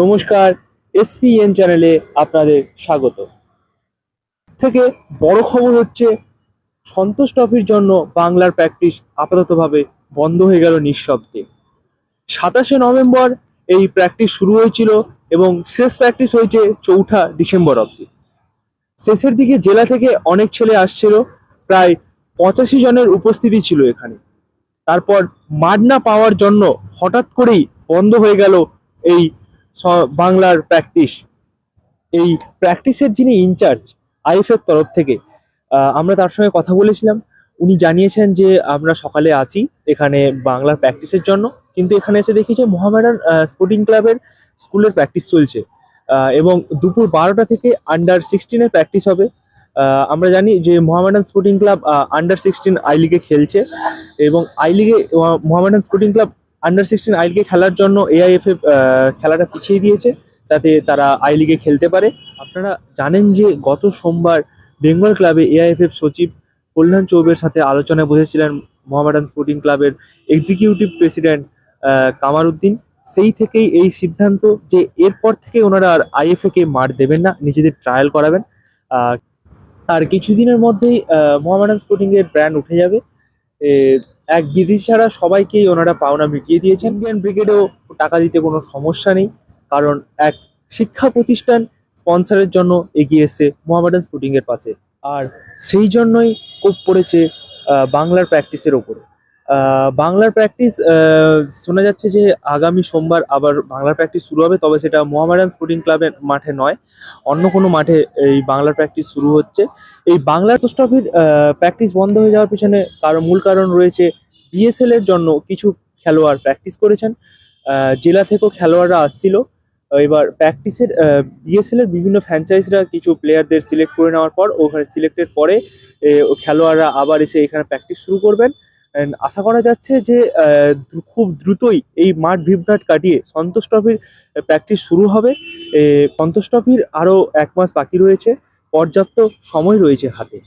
নমস্কার এসপিএন চ্যানেলে আপনাদের স্বাগত। থেকে বড় খবর হচ্ছে, সন্তোষ ট্রফির জন্য বাংলার প্র্যাকটিস আপাততভাবে বন্ধ হয়ে গেল নিঃশব্দে। সাতাশে নভেম্বর এই প্র্যাকটিস শুরু হয়েছিল এবং শেষ প্র্যাকটিস হয়েছে চৌঠা ডিসেম্বর অবধি। শেষের দিকে জেলা থেকে অনেক ছেলে আসছিল, প্রায় পঁচাশি জনের উপস্থিতি ছিল এখানে। তারপর মাঠ না পাওয়ার জন্য হঠাৎ করেই বন্ধ হয়ে গেল এই বাংলার প্র্যাকটিস এই প্র্যাকটিসের যিনি ইনচার্জ আইএফের তরফ থেকে আমরা তার সঙ্গে কথা বলেছিলাম। উনি জানিয়েছেন যে, আমরা সকালে আছি এখানে বাংলার প্র্যাকটিসের জন্য। কিন্তু এখানে এসে দেখি যে, মোহামেডান স্পোর্টিং ক্লাবের স্কুলের প্র্যাকটিস চলছে। এবং দুপুর বারোটা থেকে আন্ডার সিক্সটিনের প্র্যাকটিস হবে। আমরা জানি যে, Mohammedan sporting club under sixteen I লিগে খেলছে। এবং আই লিগে Mohammedan sporting club under sixteen I লিগে খেলার জন্য এআইএফএ খেলাটা পিছিয়ে দিয়েছে তাতে তারা আই লিগে খেলতে পারে। আপনারা জানেন যে গত সোমবার বেঙ্গল ক্লাবে এআইএফএফ সচিব কল্যাণ চৌবের সাথে আলোচনায় বসেছিলেন মোহামেডান স্পোর্টিং ক্লাবের এক্সিকিউটিভ প্রেসিডেন্ট কামারুদ্দিন। সেই থেকেই এই সিদ্ধান্ত যে এরপর থেকে ওনারা আর আইএফএ কে মার দেবেন না, নিজেদের ট্রায়াল করাবেন। আর কিছুদিনের মধ্যেই মোহামেডান স্পোর্টিং এর ব্র্যান্ড উঠে যাবে। এক বিধি ছাড়া সবাইকেই ওনারা পাওনা মিটিয়ে দিয়েছেন। ইন্ডিয়ান ব্রিগেডেও টাকা দিতে কোনো সমস্যা নেই, কারণ এক শিক্ষা প্রতিষ্ঠান স্পন্সারের জন্য এগিয়ে এসছে মোহামেডান স্পোর্টিংয়ের পাশে। আর সেই জন্যই কোপ পড়েছে বাংলার প্র্যাকটিসের ওপরে। বাংলার প্র্যাকটিস শোনা যাচ্ছে যে আগামী সোমবার আবার বাংলার প্র্যাকটিস শুরু হবে, তবে সেটা মোহামেডান স্পোর্টিং ক্লাবের মাঠে নয়, অন্য কোনো মাঠে এই বাংলার প্র্যাকটিস শুরু হচ্ছে। এই বাংলা পোস্ট ট্রফির প্র্যাকটিস বন্ধ হয়ে যাওয়ার পিছনে কারণ মূল কারণ রয়েছে বিএসএল এর জন্য কিছু খেলোয়াড় প্র্যাকটিস করেছেন। জেলা থেকেও খেলোয়াড়রা আসছিল। এবার প্র্যাকটিসের বিএসএল এর বিভিন্ন ফ্র্যাঞ্চাইজরা কিছু প্লেয়ারদের সিলেক্ট করে নেওয়ার পর, ওখানে সিলেক্টের পরে খেলোয়াড়রা আবার এসে এখানে প্র্যাকটিস শুরু করবেন। আশা করা যাচ্ছে যে খুব দ্রুতই এই মাঠ ভিড়ভাট কাটিয়ে সন্তোষ ট্রফির প্র্যাকটিস শুরু হবে। সন্তোষ ট্রফির আরও এক মাস বাকি রয়েছে। পর্যাপ্ত সময় রয়েছে হাতে।